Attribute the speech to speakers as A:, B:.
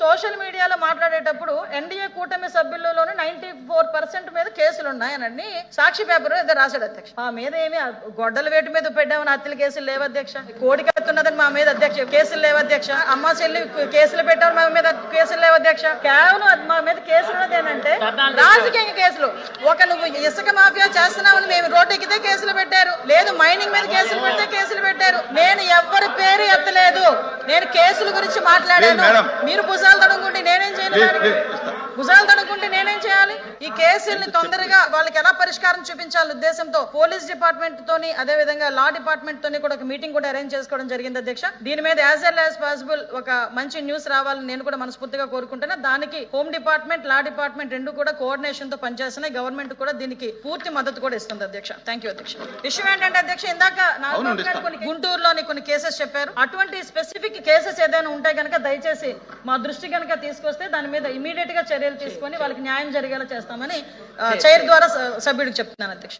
A: Social మీడియాలో మాట్లాడేటప్పుడు NDA కూటమి సభ్యులలోనే నైన్టీ ఫోర్ పర్సెంట్ మీద కేసులు ఉన్నాయనని సాక్షి పేపర్ ఏదో రాశాడు అధ్యక్ష. మా మీద ఏమి గొడ్డల వేటు మీద పెట్టామని హత్యల కేసులు లేవు అధ్యక్ష. కోడి కత్తున్నదని మా మీద అధ్యక్ష. కేసులు లేవు అధ్యక్ష. అమ్మ చెల్లి కేసులు పెట్టారు మా మీద కేసులు లేవు అధ్యక్ష. కేవలం మా మీద కేసులు ఉన్నది ఏంటంటే రాజకీయ కేసులు. ఒక నువ్వు ఇసుక మాఫియా చేస్తున్నావని మేము రోడ్డు ఎక్కితే కేసులు పెట్టారు. లేదు మైనింగ్ మీద కేసులు పెడితే కేసులు పెట్టారు. ఎత్తలేదు నేను కేసుల గురించి మాట్లాడాను. మీరు భుజాలు తడుముకుంటే నేనేం చేయాలి. భుజాలు తడుముకుంటే నేనేం చేయాలి ఈ కేసుల్ని తొందరగా వాళ్ళకి ఎలా పరిష్కారం చూపించాలి ఉద్దేశంతో పోలీస్ డిపార్ట్మెంట్ తోని అదే విధంగా లా డిపార్ట్మెంట్ తోని కూడా ఒక మీటింగ్ కూడా అరేంజ్ చేసుకోవడం జరిగింది అధ్యక్ష. దీని మీద యాజ్ ఎల్ యాజ్ పాసిబుల్ ఒక మంచి న్యూస్ రావాలని నేను కూడా మనస్ఫూర్తిగా కోరుకుంటున్నా. దానికి హోమ్ డిపార్ట్మెంట్ లా డిపార్ట్మెంట్ రెండు కూడా కోఆర్డినేషన్తో పనిచేస్తున్నాయి. గవర్నమెంట్ కూడా దీనికి పూర్తి మద్దతు కూడా ఇస్తుంది అధ్యక్ష. థ్యాంక్ యూ అధ్యక్ష. విషయం ఏంటంటే అధ్యక్ష ఇందాక. కొన్ని గుంటూరులోని కొన్ని కేసెస్ చెప్పారు. అటువంటి స్పెసిఫిక్ కేసెస్ ఏదైనా ఉంటే కనుక దయచేసి మా దృష్టి కనుక తీసుకొస్తే దాని మీద ఇమీడియట్గా చర్యలు తీసుకొని వాళ్ళకి న్యాయం జరిగేలా చేస్తామని చైర్ ద్వారా సభ్యుడికి చెప్తున్నాను అధ్యక్ష.